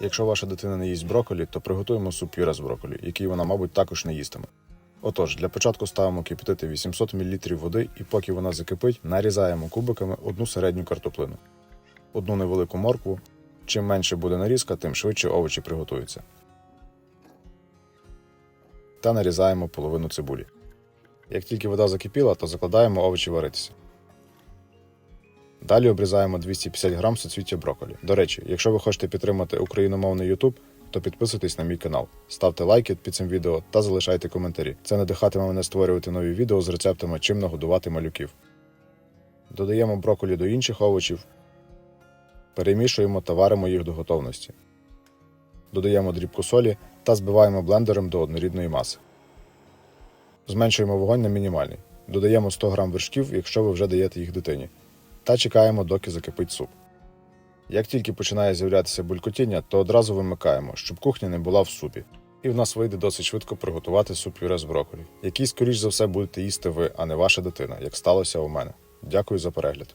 Якщо ваша дитина не їсть броколі, то приготуємо суп пюре з броколі, який вона, мабуть, також не їстиме. Отож, для початку ставимо кипятити 800 мл води і поки вона закипить, нарізаємо кубиками одну середню картоплину, одну невелику моркву. Чим менше буде нарізка, тим швидше овочі приготуються. Та нарізаємо половину цибулі. Як тільки вода закипіла, то закладаємо овочі варитися. Далі обрізаємо 250 грам соцвіття брокколі. До речі, якщо ви хочете підтримати україномовний YouTube, то підписуйтесь на мій канал, ставте лайки під цим відео та залишайте коментарі. Це надихатиме мене створювати нові відео з рецептами, чим нагодувати малюків. Додаємо брокколі до інших овочів, перемішуємо та варимо їх до готовності. Додаємо дрібку солі та збиваємо блендером до однорідної маси. Зменшуємо вогонь на мінімальний. Додаємо 100 г вершків, якщо ви вже даєте їх дитині та чекаємо, доки закипить суп. Як тільки починає з'являтися булькотіння, то одразу вимикаємо, щоб кухня не була в супі. І в нас вийде досить швидко приготувати суп пюре з брокколі, який, скоріш за все, будете їсти ви, а не ваша дитина, як сталося у мене. Дякую за перегляд.